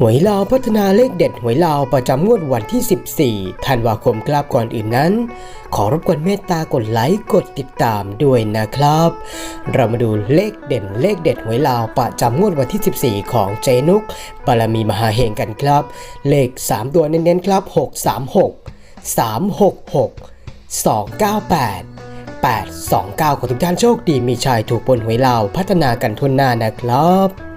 หวยลาวพัฒนาเลขเด็ดหวยลาวประจำงวดวันที่ 14 ธันวาคมกราบก่อนอื่นนั้น ขอรบกวนเมตตากดไลค์กดติดตามด้วยนะครับ เรามาดูเลขเด่นเลขเด็ดหวยลาวประจำงวดวันที่ 14 ของเจนุกบารมีมหาเฮงกันครับ เลข 3 ตัวเน้นๆครับ 636 366 298 829 ขอทุกท่านโชคดีมีชายถูกบนหวยลาวพัฒนากันทุนหน้านะครับ